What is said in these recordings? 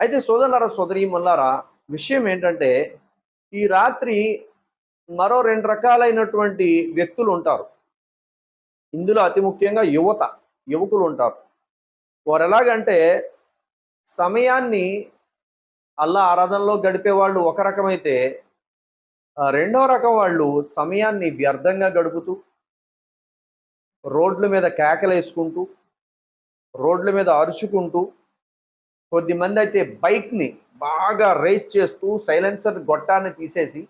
అయితే సోదరులారా సోదరీమల్లారా విషయం ఏంటంటే ఈ రాత్రి మరో రెండు రకాలైనటువంటి వ్యక్తులు ఉంటారు. ఇందులో అతి ముఖ్యంగా యువత యువకులు ఉంటారు. వారు ఎలాగంటే సమయాన్ని అల్లా ఆరాధనలో గడిపే వాళ్ళు ఒక రకమైతే రెండో రెండవ రకం వాళ్ళు సమయాన్ని వ్యర్థంగా గడుపుతూ రోడ్ల మీద కేకలేసుకుంటూ రోడ్ల మీద అరుచుకుంటూ కొద్దిమంది అయితే బైక్ని బాగా రేస్ చేస్తూ సైలెన్సర్ గొట్టాన్ని తీసేసి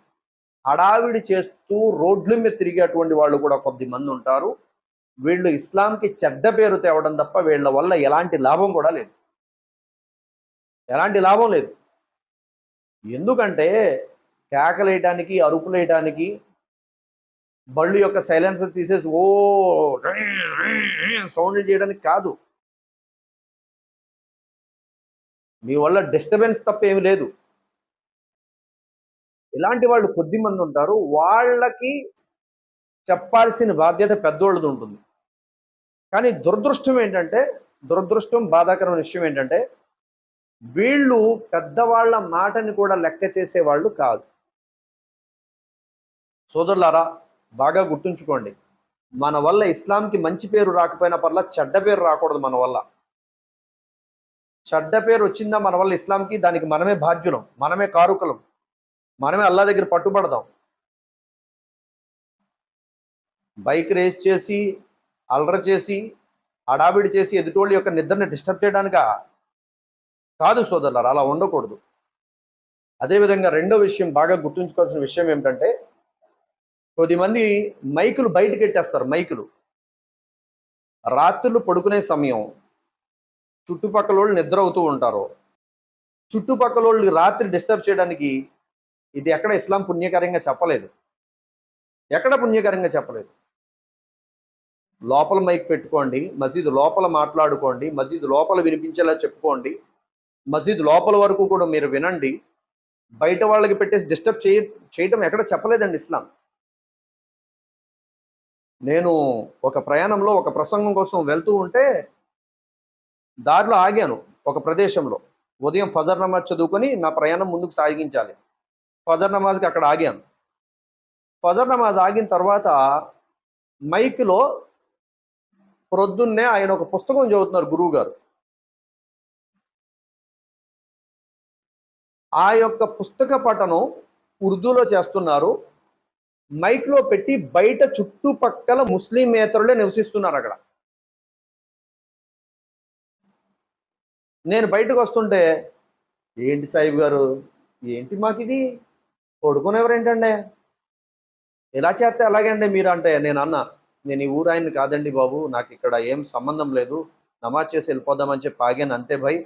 హడావిడి చేస్తూ రోడ్ల మీద తిరిగేటువంటి వాళ్ళు కూడా కొద్దిమంది ఉంటారు. వీళ్ళు ఇస్లాంకి చెడ్డ పేరు తేవడం తప్ప వీళ్ళ వల్ల ఎలాంటి లాభం కూడా లేదు. ఎలాంటి లాభం లేదు. ఎందుకంటే కేకలేయటానికి అరుపులేయటానికి బళ్ళు యొక్క సైలెన్సర్ తీసేసి ఓ సౌండ్ చేయడానికి కాదు. మీ వల్ల డిస్టర్బెన్స్ తప్ప ఏమి లేదు. ఇలాంటి వాళ్ళు కొద్ది మంది ఉంటారు. వాళ్ళకి చెప్పాల్సిన బాధ్యత పెద్దోళ్ళది ఉంటుంది. కానీ దురదృష్టం ఏంటంటే దురదృష్టం బాధాకరమైన విషయం ఏంటంటే వీళ్ళు పెద్దవాళ్ళ మాటని కూడా లెక్క చేసే వాళ్ళు కాదు. సోదరులారా బాగా గుర్తుంచుకోండి. మన వల్ల ఇస్లాంకి మంచి పేరు రాకపోయినా పర్లా చెడ్డ పేరు రాకూడదు మన వల్ల. చెడ్డ పేరు వచ్చిందా మన వల్ల ఇస్లాంకి? దానికి మనమే బాధ్యులం మనమే కారుకులం మనమే అల్లా దగ్గర పట్టుబడదాం. బైక్ రేస్ చేసి అల్ర చేసి హడావిడి చేసి ఎదుటోళ్ళ యొక్క నిద్రని డిస్టర్బ్ చేయడానిక? కాదు సోదరులారు అలా ఉండకూడదు. అదేవిధంగా రెండో విషయం బాగా గుర్తుంచుకోవాల్సిన విషయం ఏమిటంటే కొద్దిమంది మైకులు బయటకెట్టేస్తారు మైకులు. రాత్రులు పడుకునే సమయం చుట్టుపక్కల వాళ్ళు నిద్ర అవుతూ ఉంటారు. చుట్టుపక్కల వాళ్ళు రాత్రి డిస్టర్బ్ చేయడానికి ఇది ఎక్కడ ఇస్లాం పుణ్యకరంగా చెప్పలేదు. ఎక్కడ పుణ్యకరంగా చెప్పలేదు. లోపల మైక్ పెట్టుకోండి మసీదు లోపల మాట్లాడుకోండి మసీదు లోపల వినిపించేలా చెప్పుకోండి మసీదు లోపల వరకు కూడా మీరు వినండి. బయట వాళ్ళకి పెట్టేసి డిస్టర్బ్ చేయ చేయటం ఎక్కడ చెప్పలేదండి ఇస్లాం. నేను ఒక ప్రయాణంలో ఒక ప్రసంగం కోసం వెళ్తూ ఉంటే దారిలో ఆగాను ఒక ప్రదేశంలో. ఉదయం ఫజర్ నమాజ్ చదువుకొని నా ప్రయాణం ముందుకు సాగించాలి. ఫజర్ నమాజ్కి అక్కడ ఆగాను. ఫజర్ నమాజ్ ఆగిన తర్వాత మైక్లో ప్రొద్దున్నే ఆయన ఒక పుస్తకం చదువుతున్నారు గురువు గారు ఆ యొక్క పుస్తక పఠనం ఉర్దూలో చేస్తున్నారు. మైక్లో పెట్టి బయట చుట్టుపక్కల ముస్లిమేతరులే నివసిస్తున్నారు అక్కడ. నేను బయటకు వస్తుంటే ఏంటి సాయిబు గారు? ఏంటి మాకు ఇది పడుకునేవారేంటండి? ఎలా చేస్తే అలాగండి మీరు అంటే? నేను అన్న నేను ఈ ఊరు ఆయన్ని కాదండి బాబు నాకు ఇక్కడ ఏం సంబంధం లేదు. నమాజ్ చేసి వెళ్ళిపోదామని చెప్పి ఆగాను అంతే భయ్.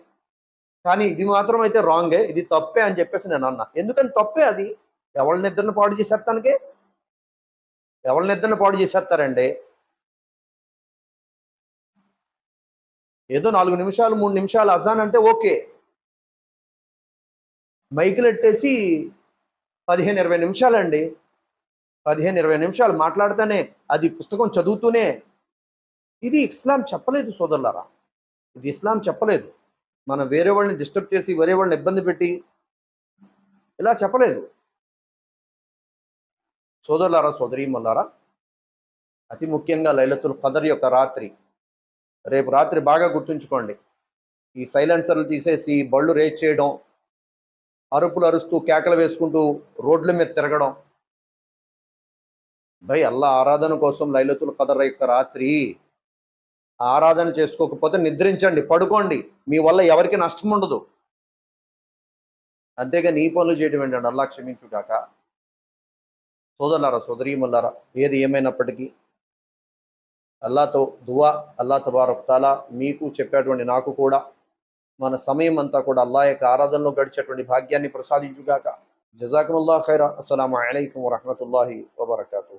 కానీ ఇది మాత్రం అయితే రాంగే ఇది తప్పే అని చెప్పేసి నేను అన్న. ఎందుకని తప్పే అది? ఎవరి నిద్రను పాడు చేసేస్తానికి ఎవరి నిద్రను పాడు చేసేస్తారండి ఏదో నాలుగు నిమిషాలు మూడు నిమిషాలు అజాన్ అంటే ఓకే. మైకులు ఎట్టేసి పదిహేను ఇరవై నిమిషాలండి. పదిహేను ఇరవై నిమిషాలు మాట్లాడితేనే అది పుస్తకం చదువుతూనే. ఇది ఇస్లాం చెప్పలేదు సోదరులారా. ఇది ఇస్లాం చెప్పలేదు. మనం వేరే వాళ్ళని డిస్టర్బ్ చేసి వేరే వాళ్ళని ఇబ్బంది పెట్టి ఇలా చెప్పలేదు. సోదరులారా సోదరీమల్లారా అతి ముఖ్యంగా లైలతుల్ ఖదర్ యొక్క రాత్రి. రేపు రాత్రి బాగా గుర్తుంచుకోండి. ఈ సైలెన్సర్లు తీసేసి బళ్ళు రేజ్ చేయడం అరుపులు అరుస్తూ కేకలు వేసుకుంటూ రోడ్ల మీద తిరగడం. భయ్ అల్లా ఆరాధన కోసం లైలతులు కదర యొక్క రాత్రి ఆరాధన చేసుకోకపోతే నిద్రించండి పడుకోండి. మీ వల్ల ఎవరికి నష్టం ఉండదు. అంతేగా నీ పనులు చేయడం ఏంటండి? అల్లా క్షమించుగాక. సోదరులారా సోదరీమల్లారా ఏది ఏమైనప్పటికీ అల్లాతో దువా అల్లా తబారక్తాలా మీకు చెప్పేటువంటి నాకు కూడా మన సమయం అంతా కూడా అల్లా యొక్క ఆరాధనలో గడిచేటువంటి భాగ్యాన్ని ప్రసాదించుగాక. జజాకుముల్లా ఖైరా. అస్సలం అయికం వరహమూల వబర్కూ